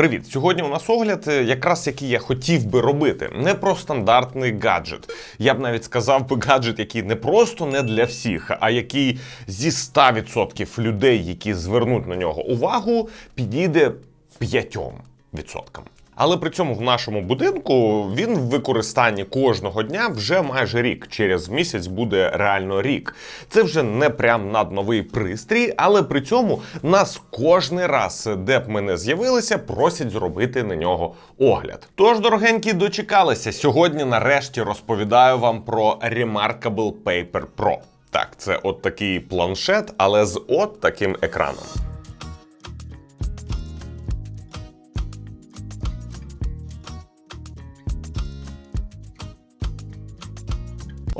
Привіт! Сьогодні у нас огляд, е, якраз який я хотів би робити. Не про стандартний гаджет. Я б навіть сказав би гаджет, який не просто не для всіх, а який зі 100% людей, які звернуть на нього увагу, підійде 5%. Але при цьому в нашому будинку він в використанні кожного дня вже майже рік. Через місяць буде реально рік. Це вже не прям надновий пристрій, але при цьому нас кожний раз, де б ми не з'явилися, просять зробити на нього огляд. Тож, дорогенькі, дочекалися. Сьогодні нарешті розповідаю вам про Remarkable Paper Pro. Так, це от такий планшет, але з от таким екраном.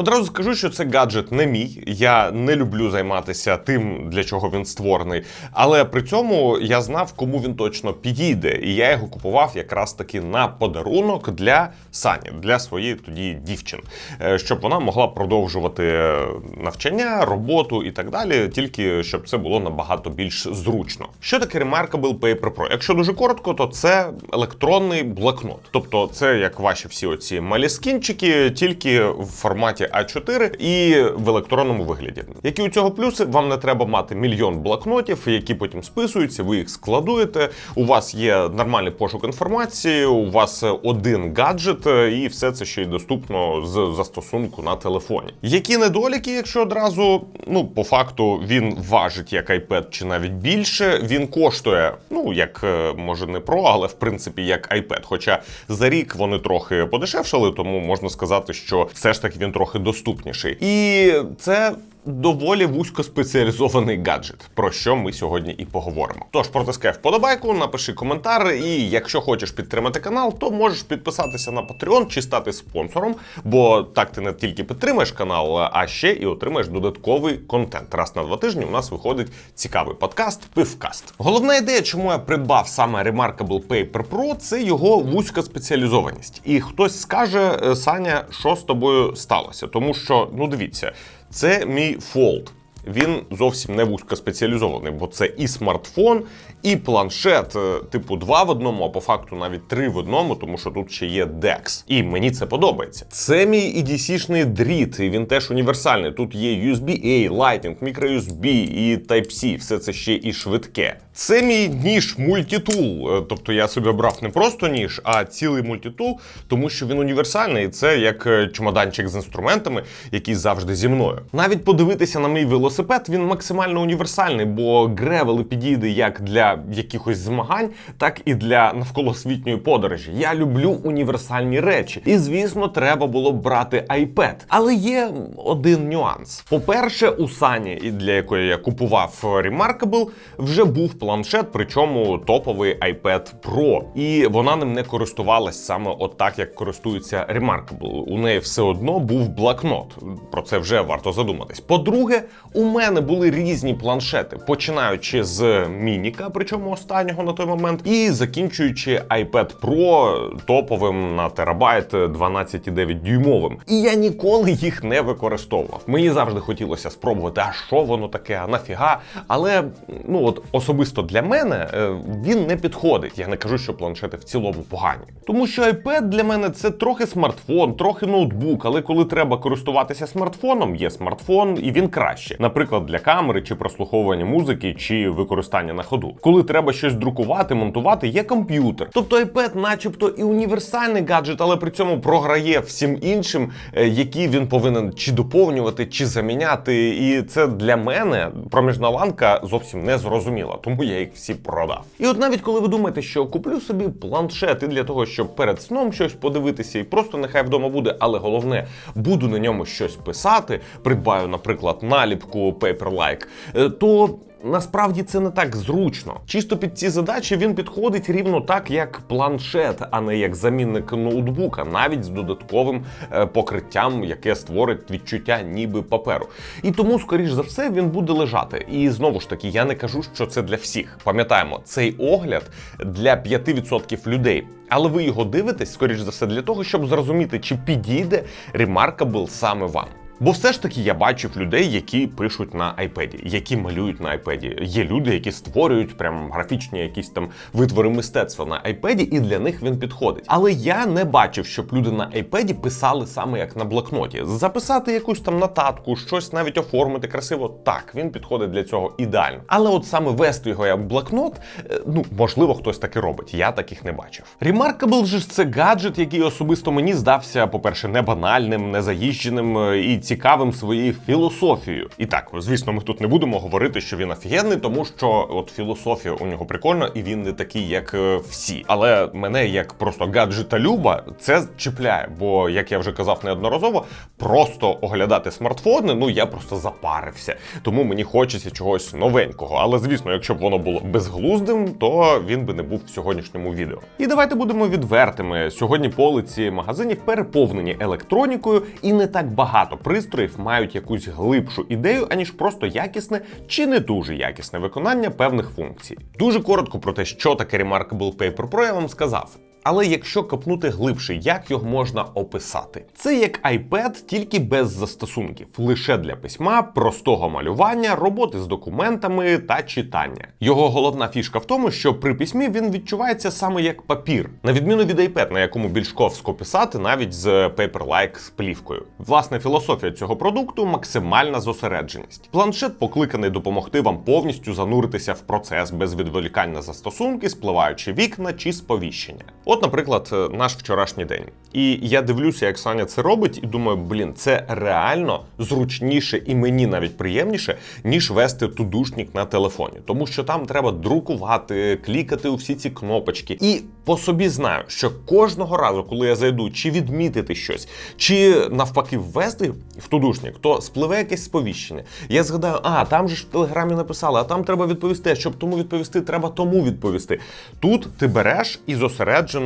Одразу скажу, що це гаджет не мій. Я не люблю займатися тим, для чого він створений. Але при цьому я знав, кому він точно підійде. І я його купував якраз таки на подарунок для Сані, для своєї тоді дівчини, Е, щоб вона могла продовжувати навчання, роботу і так далі, тільки щоб це було набагато більш зручно. Що таке Remarkable Paper Pro? Якщо дуже коротко, то це електронний блокнот. Тобто, це як ваші всі оці маліскінчики, тільки в форматі А4 і в електронному вигляді. Які у цього плюси? Вам не треба мати мільйон блокнотів, які потім списуються, ви їх складуєте. У вас є нормальний пошук інформації, у вас один гаджет, і все це ще й доступно з застосунку на телефоні. Які недоліки, якщо одразу, ну по факту він важить як iPad чи навіть більше. Він коштує, ну як е, може не Pro, але в принципі як iPad. Хоча за рік вони трохи подешевшали, тому можна сказати, що все ж таки він трохи доступніший. І це. Доволі вузькоспеціалізований гаджет, про що ми сьогодні і поговоримо. Тож протискай вподобайку, напиши коментар, і якщо хочеш підтримати канал, то можеш підписатися на Patreon чи стати спонсором, бо так ти не тільки підтримаєш канал, а ще і отримаєш додатковий контент. Раз на два тижні у нас виходить цікавий подкаст Пивкаст. Головна ідея, чому я придбав саме Remarkable Paper Pro, це його вузька спеціалізованість. І хтось скаже, «Е, Саня, що з тобою сталося? Тому що, ну дивіться. Це мій Fold. Він зовсім не вузькоспеціалізований, бо це і смартфон, і планшет, е, типу, два в одному, а по факту навіть три в одному, тому що тут ще є DeX. І мені це подобається. Це мій EDC-шний дріт, і він теж універсальний. Тут є USB-A, Lightning, microUSB і Type-C, все це ще і швидке. Це мій ніж мультитул. Е, Тобто я собі обрав не просто ніж, а цілий мультитул, тому що він універсальний. Це як е, чемоданчик з інструментами, який завжди зі мною. Навіть подивитися на мій велосипед, він максимально універсальний, бо гревел підійде як для якихось змагань, так і для навколосвітньої подорожі. Я люблю універсальні речі. І звісно, треба було брати iPad. Але є один нюанс. По-перше, у Сані, для якої я купував Remarkable, вже був планшет, причому топовий iPad Pro. І вона ним не користувалась саме от так, як користується Remarkable. У неї все одно був блокнот. Про це вже варто задуматись. По-друге, у мене були різні планшети, починаючи з Мініка, причому останнього на той момент, і закінчуючи iPad Pro топовим на терабайт 12,9 дюймовим. І я ніколи їх не використовував. Мені завжди хотілося спробувати, а що воно таке, а нафіга. Але ну от особисто для мене е, він не підходить. Я не кажу, що планшети в цілому погані. Тому що iPad для мене це трохи смартфон, трохи ноутбук. Але коли треба користуватися смартфоном, є смартфон, і він краще. Наприклад, для камери чи прослуховування музики, чи використання на ходу. Коли треба щось друкувати, монтувати, є комп'ютер. Тобто iPad, начебто, і універсальний гаджет, але при цьому програє всім іншим, е, які він повинен чи доповнювати, чи заміняти. І це для мене проміжна ланка зовсім не зрозуміла, тому я їх всі продав. І от навіть коли ви думаєте, що куплю собі планшети для того, щоб перед сном щось подивитися, і просто нехай вдома буде, але головне, буду на ньому щось писати, придбаю, наприклад, наліпку Paperlike, е, то Насправді це не так зручно. Чисто під ці задачі він підходить рівно так, як планшет, а не як замінник ноутбука, навіть з додатковим е, покриттям, яке створить відчуття ніби паперу. І тому, скоріш за все, він буде лежати. І знову ж таки, я не кажу, що це для всіх. Пам'ятаємо, цей огляд для 5% людей. Але ви його дивитесь, скоріш за все, для того, щоб зрозуміти, чи підійде Remarkable саме вам. Бо все ж таки я бачив людей, які пишуть на iPad, які малюють на iPad. Є люди, які створюють прям графічні якісь там витвори мистецтва на iPad, і для них він підходить. Але я не бачив, щоб люди на iPad писали саме як на блокноті. Записати якусь там нотатку, щось навіть оформити красиво. Так, він підходить для цього ідеально. Але от саме вести його як блокнот, е, ну можливо, хтось таки робить. Я таких не бачив. Remarkable же ж це гаджет, який особисто мені здався, по-перше, не банальним, не заїждженим е, і цікавим своєю філософією. І так, звісно, ми тут не будемо говорити, що він офігенний, тому що от філософія у нього прикольна, і він не такий, як е, всі. Але мене як просто гаджета-люба це чіпляє. Бо, як я вже казав неодноразово, просто оглядати смартфони, ну я просто запарився. Тому мені хочеться чогось новенького. Але звісно, якщо б воно було безглуздим, то він би не був в сьогоднішньому відео. І давайте будемо відвертими. Сьогодні полиці магазинів переповнені електронікою, і не так багато пристроїв мають якусь глибшу ідею, аніж просто якісне чи не дуже якісне виконання певних функцій. Дуже коротко про те, що таке Remarkable Paper Pro, я вам сказав. Але якщо копнути глибше, як його можна описати? Це як iPad, тільки без застосунків, лише для письма, простого малювання, роботи з документами та читання. Його головна фішка в тому, що при письмі він відчувається саме як папір, на відміну від iPad, на якому більш ковсько писати, навіть з Paperlike з плівкою. Власне, філософія цього продукту максимальна зосередженість. Планшет покликаний допомогти вам повністю зануритися в процес без відволікань на застосунки, спливаючи вікна чи сповіщення. От, наприклад, е, наш вчорашній день. І я дивлюся, як Саня це робить, і думаю, блін, це реально зручніше і мені навіть приємніше, ніж вести тудушник на телефоні, тому що там треба друкувати, клікати у всі ці кнопочки. І по собі знаю, що кожного разу, коли я зайду, чи відмітити щось, чи навпаки ввести в тудушник, то спливе якесь сповіщення. Я згадаю, а там же ж в телеграмі написали, а там треба відповісти. а Щоб тому відповісти, треба тому відповісти. Тут ти береш і зосереджено.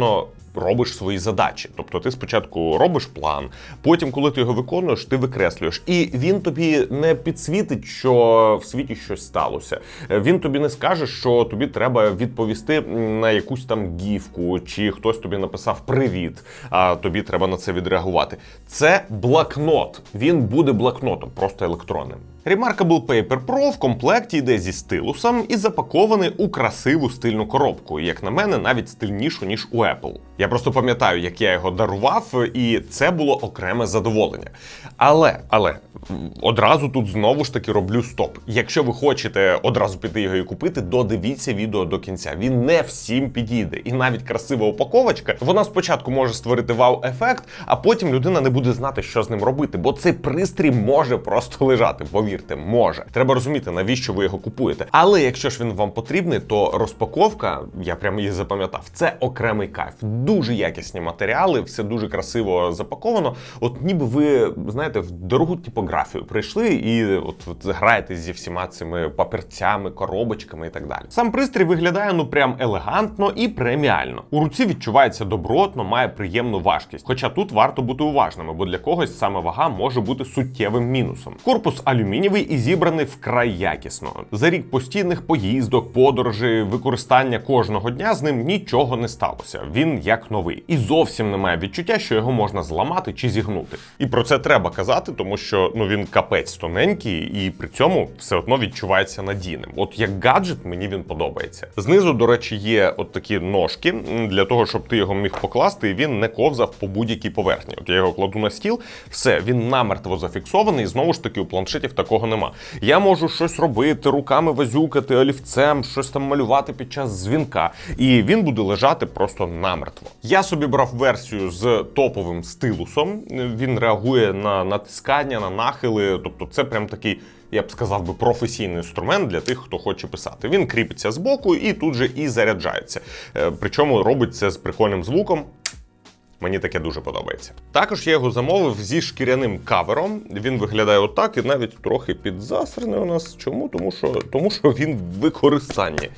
Робиш свої задачі, тобто ти спочатку робиш план, потім, коли ти його виконуєш, ти викреслюєш, і він тобі не підсвітить, що в світі щось сталося. Він тобі не скаже, що тобі треба відповісти на якусь там гівку, чи хтось тобі написав привіт, а тобі треба на це відреагувати. Це блокнот. Він буде блокнотом, просто електронним. Remarkable Paper Pro в комплекті йде зі стилусом і запакований у красиву стильну коробку. Як на мене, навіть стильнішу ніж у Apple. Я просто пам'ятаю, як я його дарував, і це було окреме задоволення. Але, але одразу тут знову ж таки роблю стоп. Якщо ви хочете одразу піти його і купити, додивіться відео до кінця. Він не всім підійде. І навіть красива упаковочка, вона спочатку може створити вау-ефект, а потім людина не буде знати, що з ним робити, бо цей пристрій може просто лежати. Повірте, може. Треба розуміти, навіщо ви його купуєте. Але якщо ж він вам потрібний, то розпаковка, я прямо її запам'ятав, це окремий кайф. Дуже якісні матеріали, все дуже красиво запаковано. От ніби ви знаєте, в дорогу типографію прийшли і от, от граєте зі всіма цими папірцями, коробочками і так далі. Сам пристрій виглядає ну прям елегантно і преміально. У руці відчувається добротно, має приємну важкість. Хоча тут варто бути уважними, бо для когось саме вага може бути суттєвим мінусом. Корпус алюмінієвий і зібраний вкрай якісно. За рік постійних поїздок, подорожей, використання кожного дня з ним нічого не сталося. Він як новий, і зовсім немає відчуття, що його можна зламати чи зігнути. І про це треба казати, тому що ну він капець тоненький, і при цьому все одно відчувається надійним. От як гаджет мені він подобається. Знизу, до речі, є от такі ножки для того, щоб ти його міг покласти, і він не ковзав по будь-якій поверхні. От я його кладу на стіл, все, він намертво зафіксований. І знову ж таки, у планшетів такого нема. Я можу щось робити, руками вазюкати, олівцем, щось там малювати під час дзвінка, і він буде лежати просто намертво. Я собі брав версію з топовим стилусом. Він реагує на натискання, на нахили. Тобто, це прям такий. Я б сказав би професійний інструмент для тих, хто хоче писати. Він кріпиться з боку і тут же і заряджається. Е, Причому робить це з прикольним звуком. Мені таке дуже подобається. Також я його замовив зі шкіряним кавером. Він виглядає отак і навіть трохи підзасрений у нас. Чому? Тому що, тому що він в використанні.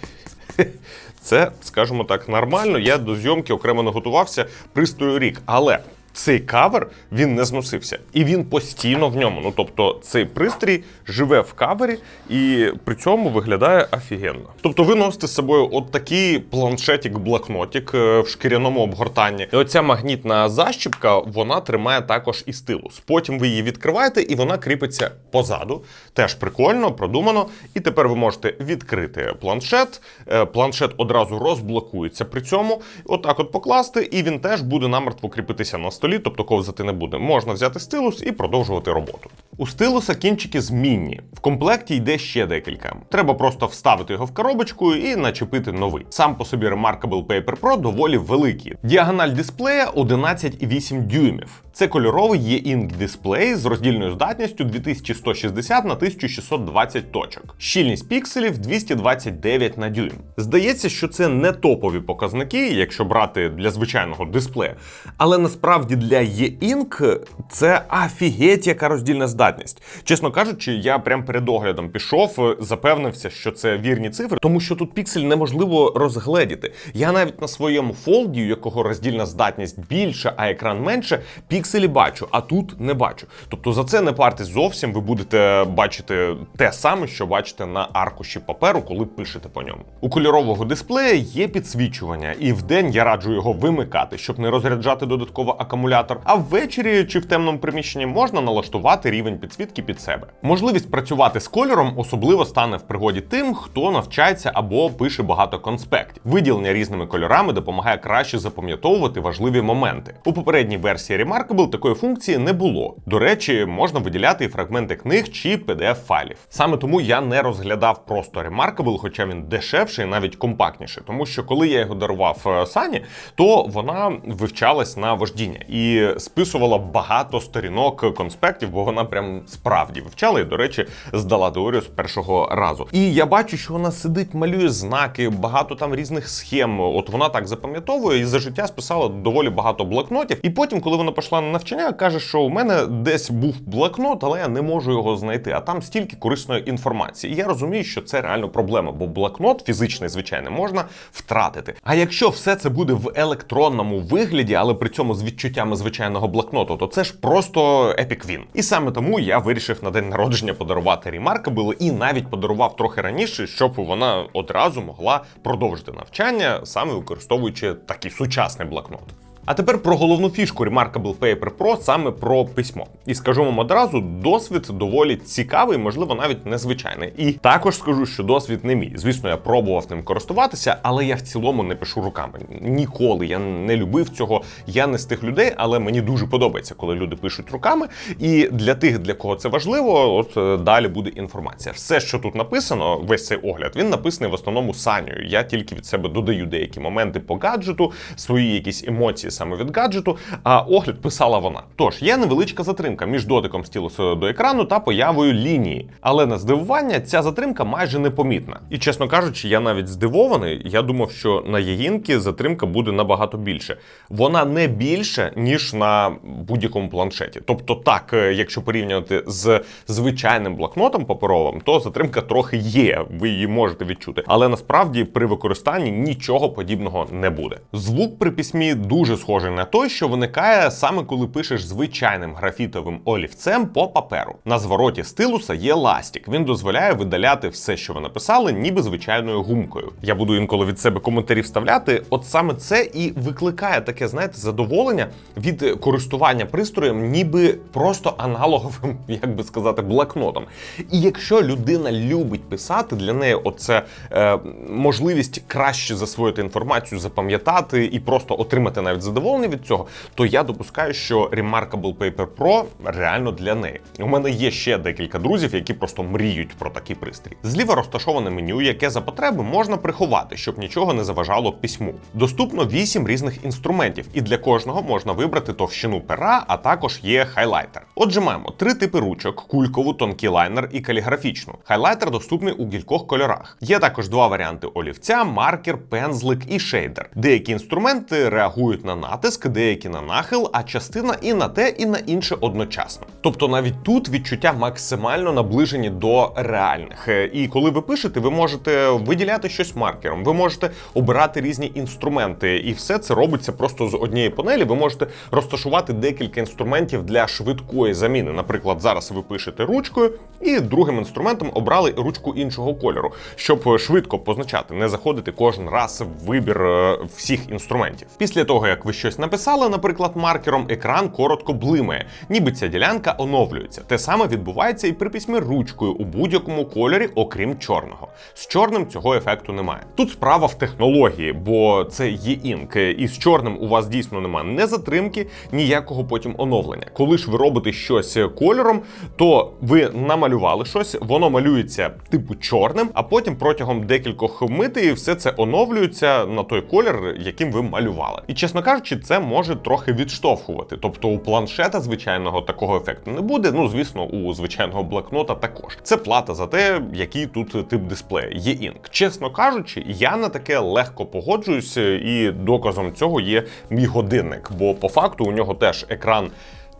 Це, скажімо так, нормально. Я до зйомки окремо не готувався пристрою рік. Але цей кавер він не зносився, і він постійно в ньому. Ну тобто, цей пристрій живе в кавері і при цьому виглядає офігенно. Тобто, ви носите з собою от такий планшетик-блокнотик е, в шкіряному обгортанні. І оця магнітна защіпка вона тримає також і стилус. Потім ви її відкриваєте, і вона кріпиться позаду. Теж прикольно, продумано. І тепер ви можете відкрити планшет. Е, Планшет одразу розблокується при цьому. Отак от покласти, і він теж буде намертво кріпитися на столі, тобто ковзати не буде. Можна взяти стилус і продовжувати роботу. У стилуса кінчики змінні. В комплекті йде ще декілька. Треба просто вставити його в коробочку і начепити новий. Сам по собі Remarkable Paper Pro доволі великий. Діагональ дисплея 11,8 дюймів. Це кольоровий e-ink дисплей з роздільною здатністю 2160 на 1620 точок. Щільність пікселів 229 на дюйм. Здається, що це не топові показники, якщо брати для звичайного дисплея. Але насправді для e-ink це афігеть, яка роздільна здатність. Чесно кажучи, я прям перед оглядом пішов, запевнився, що це вірні цифри, тому що тут піксель неможливо розгледіти. Я навіть на своєму фолді, у якого роздільна здатність більша, а екран менше, пікселі бачу, а тут не бачу. Тобто за це не партись зовсім. Ви будете бачити те саме, що бачите на аркуші паперу, коли пишете по ньому. У кольорового дисплея є підсвічування, і вдень я раджу його вимикати, щоб не розряджати додатково акумулятор. А ввечері чи в темному приміщенні можна налаштувати рівень підсвітки під себе. Можливість працювати з кольором особливо стане в пригоді тим, хто навчається або пише багато конспектів. Виділення різними кольорами допомагає краще запам'ятовувати важливі моменти. У попередній версії Remarkable такої функції не було. До речі, можна виділяти і фрагменти книг чи pdf файлів. Саме тому я не розглядав просто Remarkable, хоча він дешевший, навіть компактніший. Тому що коли я його дарував е, Сані, то вона вивчалась на вождіння і списувала багато сторінок конспектів, бо вона прям справді вивчала і, до речі, здала теорію з першого разу. І я бачу, що вона сидить, малює знаки, багато там різних схем. От вона так запам'ятовує і за життя списала доволі багато блокнотів. І потім, коли вона пішла на навчання, каже, що у мене десь був блокнот, але я не можу його знайти. А там стільки корисної інформації. І я розумію, що це реально проблема, бо блокнот фізичний, звичайно, можна втратити. А якщо все це буде в електронному вигляді, але при цьому з відчуттями звичайного блокноту, то це ж просто епік він. І саме тому я вирішив на день народження подарувати Remarkable і навіть подарував трохи раніше, щоб вона одразу могла продовжити навчання, саме використовуючи такий сучасний блокнот. А тепер про головну фішку Remarkable Paper Pro, саме про письмо. І скажу вам одразу, досвід доволі цікавий, можливо, навіть незвичайний. І також скажу, що досвід не мій. Звісно, я пробував ним користуватися, але я в цілому не пишу руками. Ніколи я не любив цього. Я не з тих людей, але мені дуже подобається, коли люди пишуть руками. І для тих, для кого це важливо, от е, далі буде інформація. Все, що тут написано, весь цей огляд, він написаний в основному Санєю. Я тільки від себе додаю деякі моменти по гаджету, свої якісь емоції саме від гаджету, а огляд писала вона. Тож є невеличка затримка між дотиком стілусу до екрану та появою лінії. Але на здивування ця затримка майже непомітна. І чесно кажучи, я навіть здивований. Я думав, що на Єгінки затримка буде набагато більше. Вона не більше, ніж на будь-якому планшеті. Тобто, так, е, якщо порівнювати з звичайним блокнотом паперовим, то затримка трохи є. Ви її можете відчути. Але насправді при використанні нічого подібного не буде. Звук при письмі дуже схожий на той, що виникає саме коли пишеш звичайним графітовим олівцем по паперу. На звороті стилуса є ластик. Він дозволяє видаляти все, що ви написали, ніби звичайною гумкою. Я буду інколи від себе коментарі вставляти. От саме це і викликає таке, знаєте, задоволення від користування пристроєм, ніби просто аналоговим, як би сказати, блокнотом. І якщо людина любить писати, для неї оце е, можливість краще засвоїти інформацію, запам'ятати і просто отримати навіть задоволення від цього, то я допускаю, що Remarkable Paper Pro реально для неї. У мене є ще декілька друзів, які просто мріють про такий пристрій. Зліва розташоване меню, яке за потреби можна приховати, щоб нічого не заважало письму. Доступно 8 різних інструментів, і для кожного можна вибрати товщину пера, а також є хайлайтер. Отже, маємо три типи ручок: кулькову, тонкий лайнер і каліграфічну. Хайлайтер доступний у кількох кольорах. Є також два варіанти олівця: маркер, пензлик і шейдер. Деякі інструменти реагують на натиск, деякі на нахил, а частина і на те, і на інше одночасно. Тобто навіть тут відчуття максимально наближені до реальних. Е, І коли ви пишете, ви можете виділяти щось маркером, ви можете обирати різні інструменти, і все це робиться просто з однієї панелі. Ви можете розташувати декілька інструментів для швидкої заміни. Наприклад, зараз ви пишете ручкою, і другим інструментом обрали ручку іншого кольору, щоб швидко позначати, не заходити кожен раз в вибір е, всіх інструментів. Після того, як ви щось написали, наприклад, маркером, екран коротко блимає, ніби ця ділянка оновлюється. Те саме відбувається і при письмі ручкою у будь-якому кольорі, окрім чорного. З чорним цього ефекту немає. Тут справа в технології, бо це є інк, і з чорним у вас дійсно немає ні затримки, ніякого потім оновлення. Коли ж ви робите щось кольором, то ви намалювали щось, воно малюється типу чорним, а потім протягом декількох митей все це оновлюється на той колір, яким ви малювали. І чесно кажучи, це може трохи відштовхувати. Тобто у планшета звичайного такого ефекту не буде. Ну звісно, у звичайного блокнота також. Це плата за те, який тут тип дисплея. Є інк. Чесно кажучи, я на таке легко погоджуюсь, і доказом цього є мій годинник, бо по факту у нього теж екран.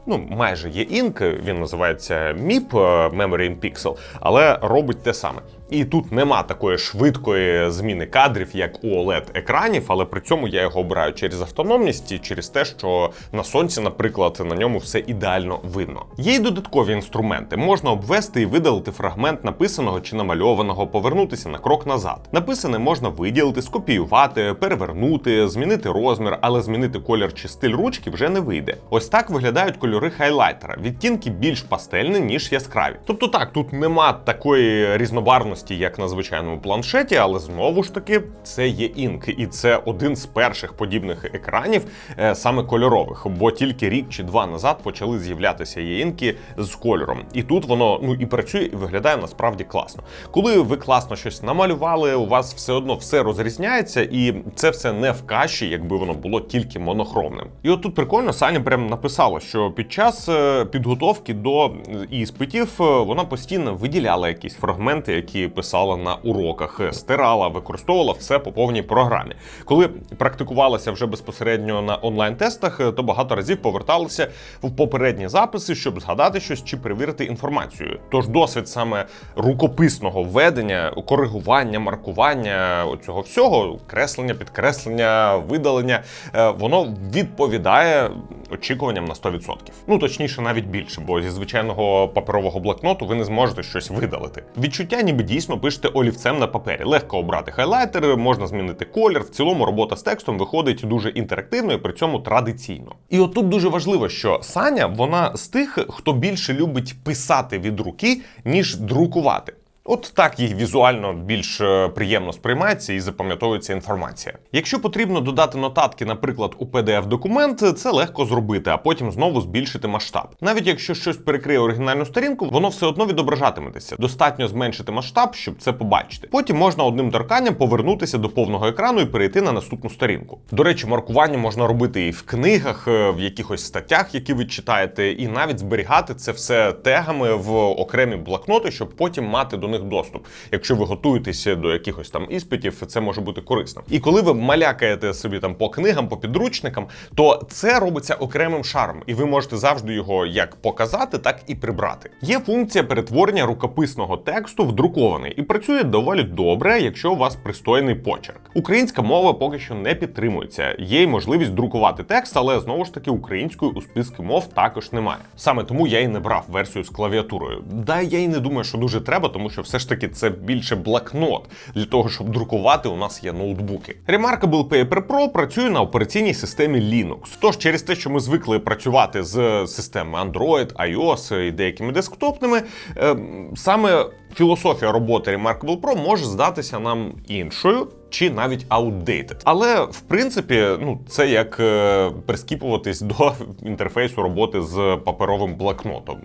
Ну, майже є інк, він називається MIP, е, Memory in Pixel, але робить те саме. І тут нема такої швидкої зміни кадрів, як у oled екранів, але при цьому я його обираю через автономність і через те, що на сонці, наприклад, на ньому все ідеально видно. Є й додаткові інструменти. Можна обвести і видалити фрагмент написаного чи намальованого, повернутися на крок назад. Написане можна виділити, скопіювати, перевернути, змінити розмір, але змінити колір чи стиль ручки вже не вийде. Ось так виглядають кольори хайлайтера. Відтінки більш пастельні, ніж яскраві. Тобто так, тут нема такої різнобарвності, як на звичайному планшеті, але знову ж таки це є інк, і це один з перших подібних екранів, е, саме кольорових, бо тільки рік чи два назад почали з'являтися є інки з кольором. І тут воно ну і працює, і виглядає насправді класно. Коли ви класно щось намалювали, у вас все одно все розрізняється, і це все не в каші, якби воно було тільки монохромним. І от тут прикольно Саня прям написала, що під час е, підготовки до іспитів е, вона постійно виділяла якісь фрагменти, які писала на уроках, е, стирала, використовувала все по повній програмі. Коли практикувалася вже безпосередньо на онлайн-тестах, е, то багато разів поверталася в попередні записи, щоб згадати щось чи перевірити інформацію. Тож досвід саме рукописного ведення, коригування, маркування цього всього, креслення, підкреслення, видалення, е, воно відповідає очікуванням на 100%. Ну точніше, навіть більше, бо зі звичайного паперового блокноту ви не зможете щось видалити. Відчуття, ніби дійсно пишете олівцем на папері. Легко обрати хайлайтер, можна змінити колір. В цілому робота з текстом виходить дуже інтерактивно і при цьому традиційно. І отут дуже важливо, що Саня вона з тих, хто більше любить писати від руки, ніж друкувати. От так їй візуально більш е, приємно сприймається і запам'ятовується інформація. Якщо потрібно додати нотатки, наприклад, у pdf документ, це легко зробити, а потім знову збільшити масштаб. Навіть якщо щось перекриє оригінальну сторінку, воно все одно відображатиметься. Достатньо зменшити масштаб, щоб це побачити. Потім можна одним торканням повернутися до повного екрану і перейти на наступну сторінку. До речі, маркування можна робити і в книгах, е, в якихось статтях, які ви читаєте, і навіть зберігати це все тегами в окремі блокноти, щоб потім мати до них доступ. Якщо ви готуєтеся до якихось там іспитів, це може бути корисно. І коли ви малякаєте собі там по книгам, по підручникам, то це робиться окремим шаром, і ви можете завжди його як показати, так і прибрати. Є функція перетворення рукописного тексту в друкований і працює доволі добре, якщо у вас пристойний почерк. Українська мова поки що не підтримується. Є й можливість друкувати текст, але знову ж таки української у списку мов також немає. Саме тому я і не брав версію з клавіатурою. Да, я і не думаю, що дуже треба, тому що все ж таки це більше блокнот. Для того, щоб друкувати, у нас є ноутбуки. Remarkable Paper Pro працює на операційній системі Linux. Тож через те, що ми звикли працювати з системи Android, iOS і деякими десктопними, е, саме філософія роботи Remarkable Pro може здатися нам іншою. Чи навіть outdated. Але в принципі, ну це як е, прискіпуватись до інтерфейсу роботи з паперовим блокнотом.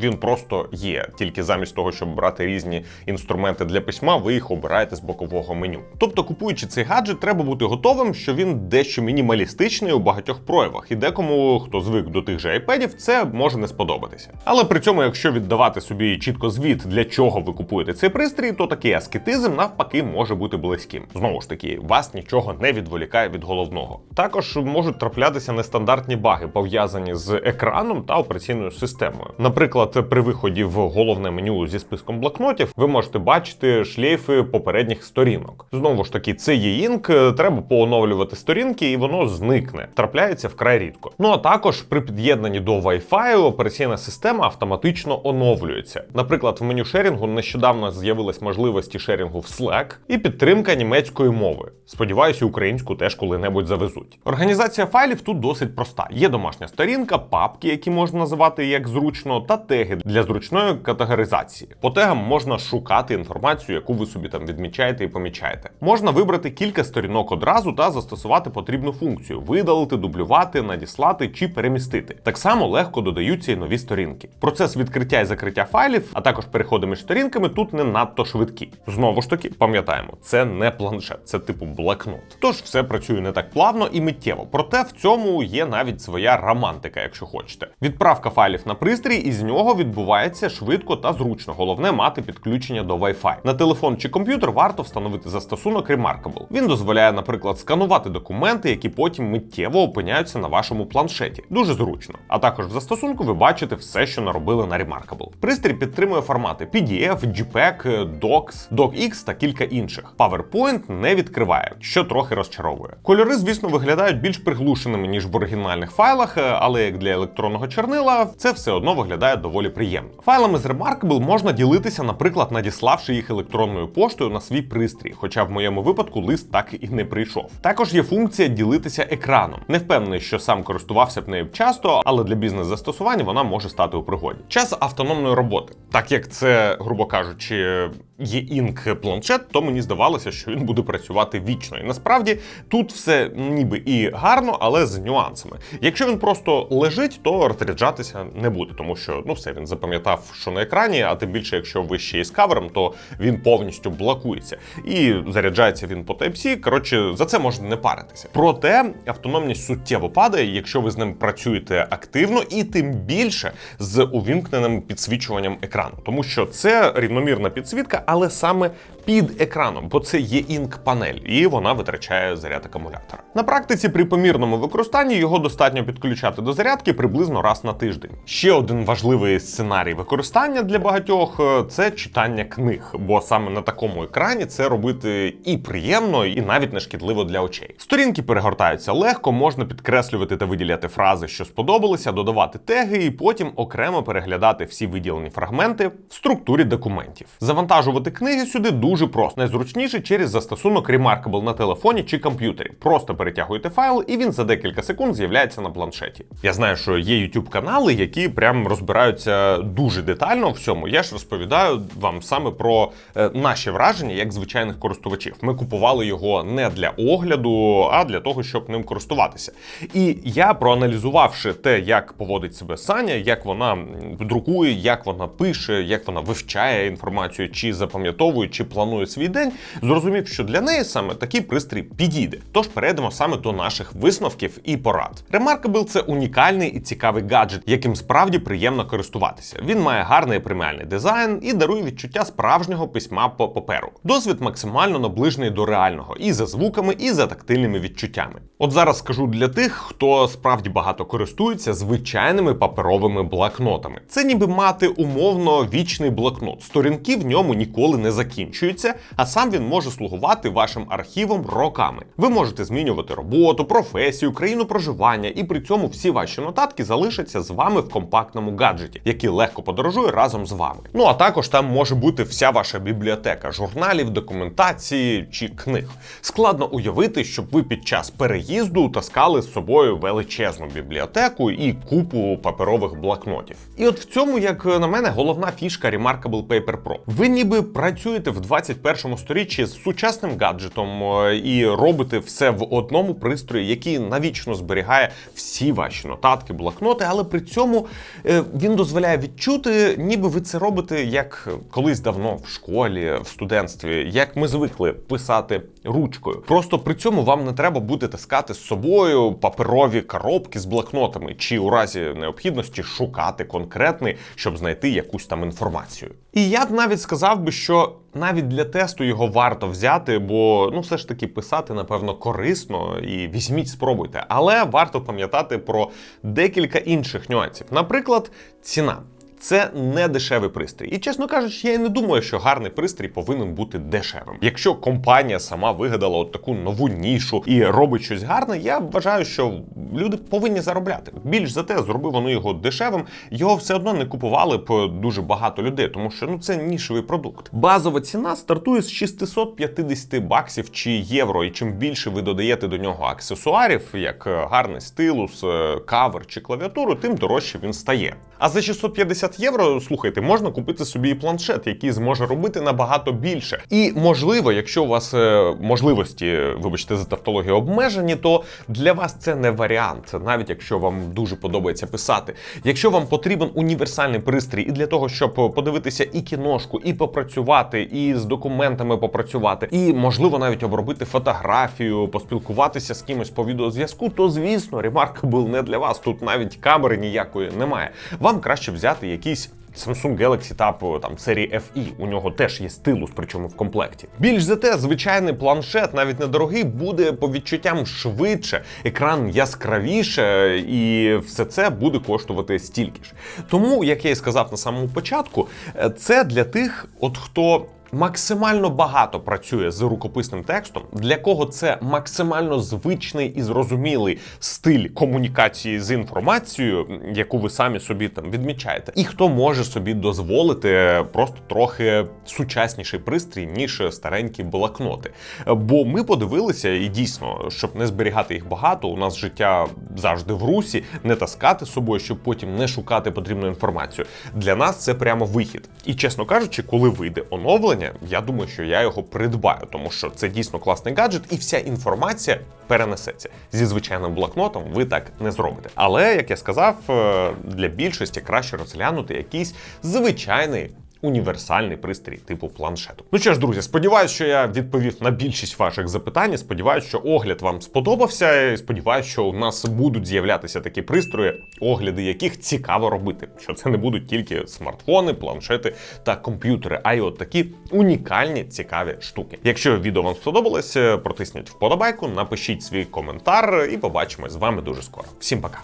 Він просто є, тільки замість того, щоб брати різні інструменти для письма, ви їх обираєте з бокового меню. Тобто, купуючи цей гаджет, треба бути готовим, що він дещо мінімалістичний у багатьох проявах, і декому, хто звик до тих же айпедів, це може не сподобатися. Але при цьому, якщо віддавати собі чітко звіт, для чого ви купуєте цей пристрій, то такий аскетизм навпаки може бути близьким. Знову ж таки, вас нічого не відволікає від головного. Також можуть траплятися нестандартні баги, пов'язані з екраном та операційною системою. Наприклад, при виході в головне меню зі списком блокнотів ви можете бачити шлейфи попередніх сторінок. Знову ж таки, це є інк, треба пооновлювати сторінки, і воно зникне. Трапляється вкрай рідко. Ну а також при під'єднанні до Wi-Fi операційна система автоматично оновлюється. Наприклад, в меню шерінгу нещодавно з'явилась можливості шерінгу в Slack і підтримка німецької мови. Сподіваюся, українську теж коли-небудь завезуть. Організація файлів тут досить проста. Є домашня сторінка, папки, які можна називати як зручно, та теги для зручної категоризації. По тегам можна шукати інформацію, яку ви собі там відмічаєте і помічаєте. Можна вибрати кілька сторінок одразу та застосувати потрібну функцію: видалити, дублювати, надіслати чи перемістити. Так само легко додаються і нові сторінки. Процес відкриття і закриття файлів, а також переходи між сторінками тут не надто швидкі. Знову ж таки, пам'ятаємо, це не планшет, це типу блокнот. Тож все працює не так плавно і миттєво. Проте в цьому є навіть своя романтика, якщо хочете. Відправка файлів на пристрій, і з нього відбувається швидко та зручно. Головне мати підключення до Wi-Fi. На телефон чи комп'ютер варто встановити застосунок Remarkable. Він дозволяє, наприклад, сканувати документи, які потім миттєво опиняються на вашому планшеті. Дуже зручно. А також в застосунку ви бачите все, що наробили на Remarkable. Пристрій підтримує формати PDF, JPEG, Docs, DocX та кілька інших. PowerPoint не відкриває, що трохи розчаровує. Кольори, звісно, виглядають більш приглушеними ніж в оригінальних файлах, е, але як для електронного чорнила, це все одно виглядає доволі приємно. Файлами з Remarkable можна ділитися, наприклад, надіславши їх електронною поштою на свій пристрій, хоча в моєму випадку лист так і не прийшов. Також є функція ділитися екраном. Не впевнений, що сам користувався б нею часто, але для бізнес-застосування вона може стати у пригоді. Час автономної роботи, так як це, грубо кажучи, є інк планшет, то мені здавалося, що він буде працювати вічно. І насправді тут все ніби і гарно, але з нюансами. Якщо він просто лежить, то розряджатися не буде, тому що ну все він запам'ятав, що на екрані, а тим більше, якщо ви ще із кавером, то він повністю блокується і заряджається він по Type-C. Коротше, за це можна не паритися. Проте автономність суттєво падає, якщо ви з ним працюєте активно, і тим більше з увімкненим підсвічуванням екрану, тому що це рівномірна підсвітка, але саме під екраном, бо це є інк-панель, і вона витрачає заряд акумулятора. На практиці при помірному використанні його достатньо підключати до зарядки приблизно раз на тиждень. Ще один важливий сценарій використання для багатьох е, це читання книг, бо саме на такому екрані це робити і приємно, і навіть не шкідливо для очей. Сторінки перегортаються легко, можна підкреслювати та виділяти фрази, що сподобалися, додавати теги, і потім окремо переглядати всі виділені фрагменти в структурі документів. Завантажувати книги сюди дуже просто. Найзручніше через застосунок Remarkable на телефоні чи комп'ютері. Просто перетягуєте файл, і він за декілька секунд з'являється на планшеті. Я знаю, що є youtube канали, які прям розбираються дуже детально в всьому. Я ж розповідаю вам саме про е, наші враження як звичайних користувачів. Ми купували його не для огляду, а для того, щоб ним користуватися. І я проаналізувавши те, як поводить себе Саня, як вона друкує, як вона пише, як вона вивчає інформацію, чи запам'ятовує, чи планує свій день, зрозумів, що для неї саме такий пристрій підійде. Тож перейдемо саме до наших висновків і порад. Remarkable – це унікальний і цікавий гаджет, яким справді приємно користуватися. Він має гарний преміальний дизайн і дарує відчуття справжнього письма по паперу. Досвід максимально наближений до реального і за звуками, і за тактильними відчуттями. От зараз скажу для тих, хто справді багато користується звичайними паперовими блокнотами. Це ніби мати умовно вічний блокнот. Сторінки в ньому ніколи не закінчуються, а сам він може слугувати вашим архівом роками. Ви можете змінювати роботу, професію, країну проживання, і при цьому всі ваші нотатки залишаться з вами в компактному гаджеті, який легко подорожує разом з вами. Ну а також там може бути вся ваша бібліотека журналів, документації чи книг. Складно уявити, щоб ви під час переїзду таскали з собою величезну бібліотеку і купу паперових блокнотів. І от в цьому, як на мене, головна фішка Remarkable Paper Pro. Ви ніби працюєте в 21 сторіччі з сучасним гаджетом е, і робите все в одному пристрої, який навічно зберігає всі ваші нотатки, блокноти, але при цьому е, він дозволяє відчути, ніби ви це робите як колись давно в школі, в студентстві, як ми звикли писати ручкою. Просто при цьому вам не треба буде таскати з собою паперові коробки з блокнотами, чи у разі необхідності шукати конкретний, щоб знайти якусь там інформацію. І я б навіть сказав би, що навіть для тесту його варто взяти, бо ну все ж таки писати, напевно, корисно і візьміть, спробуйте. Але варто пам'ятати про декілька інших нюансів. Наприклад, ціна. Це не дешевий пристрій. І чесно кажучи, я і не думаю, що гарний пристрій повинен бути дешевим. Якщо компанія сама вигадала от таку нову нішу і робить щось гарне, я вважаю, що люди повинні заробляти. Більш за те, зробив вони його дешевим, його все одно не купували б дуже багато людей, тому що ну це нішевий продукт. Базова ціна стартує з 650 баксів чи євро. І чим більше ви додаєте до нього аксесуарів, як е, гарний стилус, е, кавер чи клавіатуру, тим дорожче він стає. А за 650 євро, слухайте, можна купити собі планшет, який зможе робити набагато більше. І можливо, якщо у вас е, можливості, вибачте, за тавтологію обмежені, то для вас це не варіант, навіть якщо вам дуже подобається писати. Якщо вам потрібен універсальний пристрій і для того, щоб подивитися і кіношку, і попрацювати, і з документами попрацювати, і можливо навіть обробити фотографію, поспілкуватися з кимось по відеозв'язку, то звісно, Remarkable не для вас. Тут навіть камери ніякої немає. Вам краще взяти якийсь. Samsung Galaxy Tab там серії FE, у нього теж є стилус, причому в комплекті. Більш за те, звичайний планшет, навіть недорогий, буде по відчуттям швидше, екран яскравіше, і все це буде коштувати стільки ж. Тому, як я і сказав на самому початку, е, це для тих, от хто максимально багато працює з рукописним текстом, для кого це максимально звичний і зрозумілий стиль комунікації з інформацією, яку ви самі собі там відмічаєте, і хто може собі дозволити просто трохи сучасніший пристрій, ніж старенькі блокноти. Бо ми подивилися, і дійсно, щоб не зберігати їх багато, у нас життя завжди в русі, не таскати з собою, щоб потім не шукати потрібну інформацію. Для нас це прямо вихід. І чесно кажучи, коли вийде оновлення, я думаю, що я його придбаю, тому що це дійсно класний гаджет, і вся інформація перенесеться. Зі звичайним блокнотом ви так не зробите. Але як я сказав, е, для більшості краще розглянути якийсь звичайний. Універсальний пристрій типу планшету. Ну що ж, друзі, сподіваюся, що я відповів на більшість ваших запитань. Сподіваюся, що огляд вам сподобався. І Сподіваюся, що у нас будуть з'являтися такі пристрої, огляди яких цікаво робити. Що це не будуть тільки смартфони, планшети та комп'ютери, а й от такі унікальні цікаві штуки. Якщо відео вам сподобалось, протисніть вподобайку, напишіть свій коментар і побачимось з вами дуже скоро. Всім пока.